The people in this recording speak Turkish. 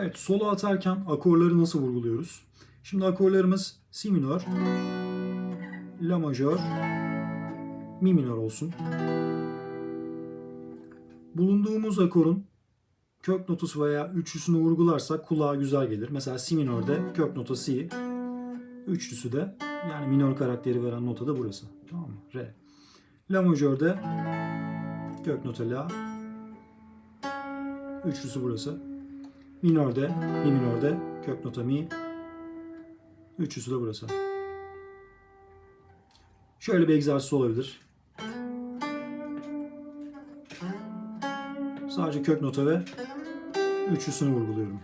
Evet, solo atarken akorları nasıl vurguluyoruz? Şimdi akorlarımız Si minör, La majör, Mi minör olsun. Bulunduğumuz akorun kök notası veya üçlüsünü vurgularsak kulağa güzel gelir. Mesela Si minörde kök nota Si, üçlüsü de yani minör karakteri veren nota da burası. Tamam mı? Re. La majörde kök nota La, üçlüsü burası. Minörde, mi minörde kök nota mi. Üçlüsü de burası. Şöyle bir egzersiz olabilir. Sadece kök nota ve üçlüsünü vurguluyorum.